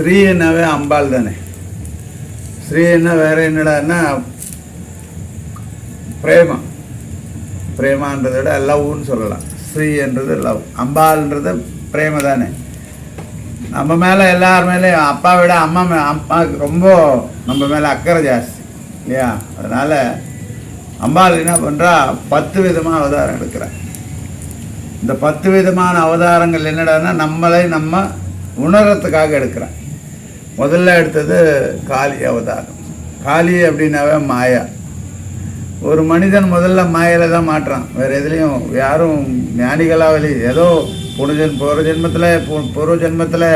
ஸ்ரீனாவே அம்பாள் தானே. ஸ்ரீன்னா வேற என்னடான்னா பிரேமம் பிரேமான்றதை விட லவ்னு சொல்லலாம். ஸ்ரீன்றது லவ். அம்பாள்ன்றது பிரேம தானே. நம்ம மேலே எல்லார் மேலேயும் அப்பா விட அம்மா மே அம்மாவுக்கு ரொம்ப நம்ம மேலே அக்கறை ஜாஸ்தி. இல்லையா? அதனால் அம்பாள் என்ன பண்ணுறா பத்து விதமாக அவதாரம் எடுக்கிறேன் இந்த பத்து விதமான அவதாரங்கள் என்னடான்னா நம்மளை நம்ம உணர்றதுக்காக எடுக்கிறான் முதல்ல எடுத்தது காளி அவதாரம். காளி அப்படின்னாவே மாயா. ஒரு மனிதன் முதல்ல மாயில் தான் மாட்டுறான் வேறு எதுலேயும் யாரும் ஞானிகளாக வெளி ஏதோ புனஜென் பூர்வ ஜென்மத்தில் பூர்வ ஜென்மத்தில்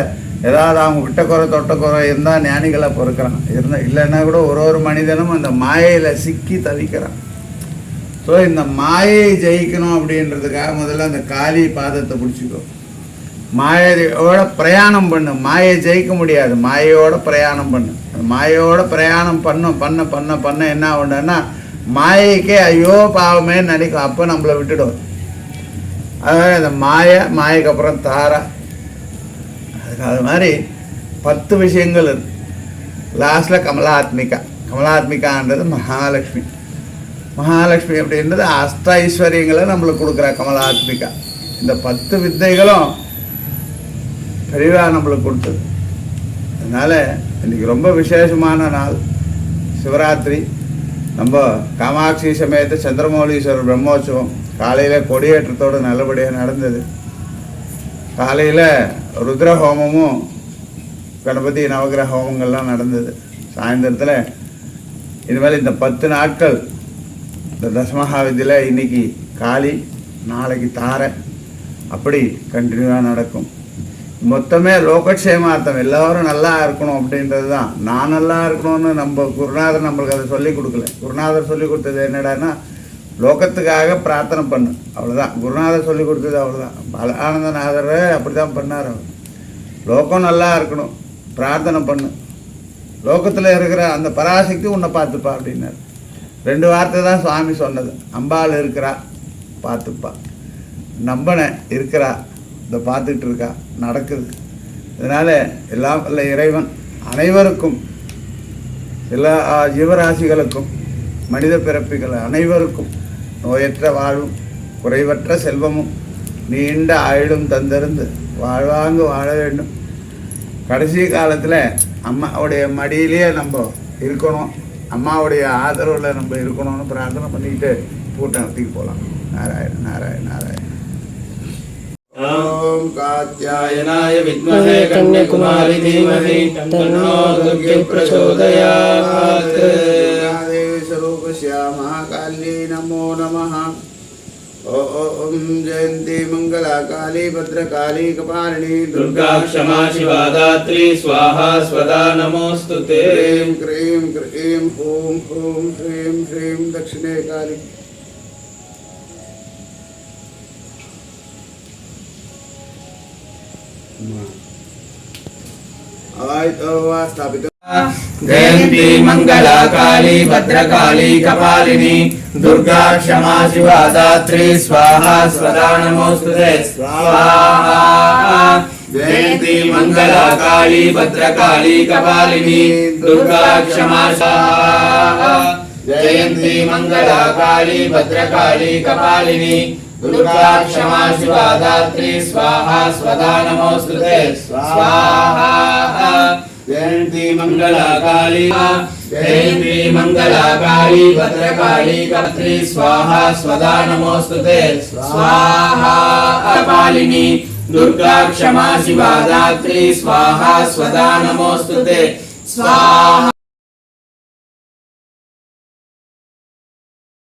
ஏதாவது அவங்க விட்ட குறை தொட்ட குறை இருந்தால் ஞானிகளாக பொறுக்கிறான். இருந்தால் இல்லைன்னா கூட ஒரு ஒரு மனிதனும் அந்த மாயையில் சிக்கி தவிக்கிறான். ஸோ இந்த மாயை ஜெயிக்கணும் அப்படின்றதுக்காக முதல்ல அந்த காளி பாதத்தை பிடிச்சிக்கோ மாயையோட பிரயாணம் பண்ணு. மாயை ஜெயிக்க முடியாது. மாயையோட பிரயாணம் பண்ணு. அந்த மாயையோட பிரயாணம் பண்ணும் பண்ண பண்ண பண்ண. என்ன ஆகுன்னா மாயைக்கே ஐயோ பாவமே நினைக்கும் அப்போ நம்மளை விட்டுடும். அதாவது இந்த மாயை மாயைக்கு அப்புறம் தாரா. அதுக்கு அது மாதிரி பத்து விஷயங்கள் இருக்கு. லாஸ்ட்டில் கமலாத்மிகா. கமலாத்மிகான்றது மகாலட்சுமி. மகாலட்சுமி அப்படின்றது அஷ்ட ஐஸ்வர்யங்களை நம்மளுக்கு கொடுக்குறா கமலாத்மிகா. இந்த பத்து வித்தைகளும் பெரியவா நம்மளுக்கு கொடுத்தது. அதனால் இன்னைக்கு ரொம்ப விசேஷமான நாள். சிவராத்திரி. நம்ம காமாட்சி சமேத சந்திரமௌலீஸ்வரர் பிரம்மோற்சவம் காலையில் கொடியேற்றத்தோடு நல்லபடியாக நடந்தது. காலையில் ருத்ர ஹோமமும் கணபதி நவகிரக ஹோமங்கள்லாம் நடந்தது. சாயந்தரத்தில் இனிமேல் இந்த பத்து நாட்கள் இந்த தசமஹாவிதியில் இன்னைக்கு காளி நாளைக்கு தாரை. அப்படி கண்டினியூவாக நடக்கும். மொத்தமே லோகக்ஷேமார்த்தம். எல்லாரும் நல்லா இருக்கணும் அப்படின்றது தான். நான் நல்லா இருக்கணும்னு நம்ம குருநாதர் நம்மளுக்கு அதை சொல்லி கொடுக்கல. குருநாதர் சொல்லி கொடுத்தது என்னடான்னா லோகத்துக்காக பிரார்த்தனை பண்ணு. அவ்வளோதான் குருநாதர் சொல்லி கொடுத்தது அவ்வளோதான் பல ஆனந்தநாதர் அப்படி தான் பண்ணார் அவர். லோகம் நல்லா இருக்கணும். பிரார்த்தனை பண்ணு. லோகத்தில் இருக்கிற அந்த பராசக்தி உன்னை பார்த்துப்பா அப்படின்னாரு. ரெண்டு வார்த்தை தான் சுவாமி சொன்னது. அம்பாள் இருக்கிறா பார்த்துப்பா. நம்பனை இருக்கிறா இதை பார்த்துட்டு இருக்கா? நடக்குது. இதனால் எல்லாம் வல்ல இறைவன் அனைவருக்கும் எல்லா ஜீவராசிகளுக்கும் மனித பிறப்புகள் அனைவருக்கும் நோயற்ற வாழ்வும் குறைவற்ற செல்வமும் நீண்ட ஆயுளும் தந்திருந்து வாழ்வாங்கு வாழ வேண்டும். கடைசி காலத்தில் அம்மாவுடைய மடியிலேயே நம்ம இருக்கணும். அம்மாவுடைய ஆதரவில் நம்ம இருக்கணும்னு பிரார்த்தனை பண்ணிக்கிட்டு கூட்டம் நடத்திக்கு போகலாம். நாராயண நாராயண நாராயண कात्यायनाय विद्महे कन्याकुमारी धीमहि तन्नो दुर्गे प्रचोदयात्। स्वरूपस्या नमो नमः। ॐ जयन्ती मङ्गलाकाली भद्रकाली कपालिनी दुर्गा क्षमा शिवादात्री स्वाहा स्वदा नमोऽस्तु ते। क्रीं क्रीं ॐ ॐ ह्रीं ह्रीं दक्षिणे काली। स्थापितो जयन्ती काली भद्रकाली कपालिनी दुर्गा क्षमा शिवा दात्री स्वाहा स्वदा नमोऽस्तु ते स्वाहा जयन्ती मङ्गला काली भद्रकाली कपालिनी दुर्गा क्षमा स्वाहा जयन्ती मङ्गला काली भद्रकाली कपालिनी दुर्गा क्षमा शिवा दात्री स्वाहा स्वदा नमोऽस्तु ते स्वाहा जयन्ती मङ्गला काली जयन्ती मङ्गला काली भद्रकाली कत्री स्वाहा स्वदा नमोऽस्तु ते स्वाहा कपालिनी दुर्गा क्षमा शिवा दात्री स्वाहा स्वदा नमोऽस्तु ते स्वाहा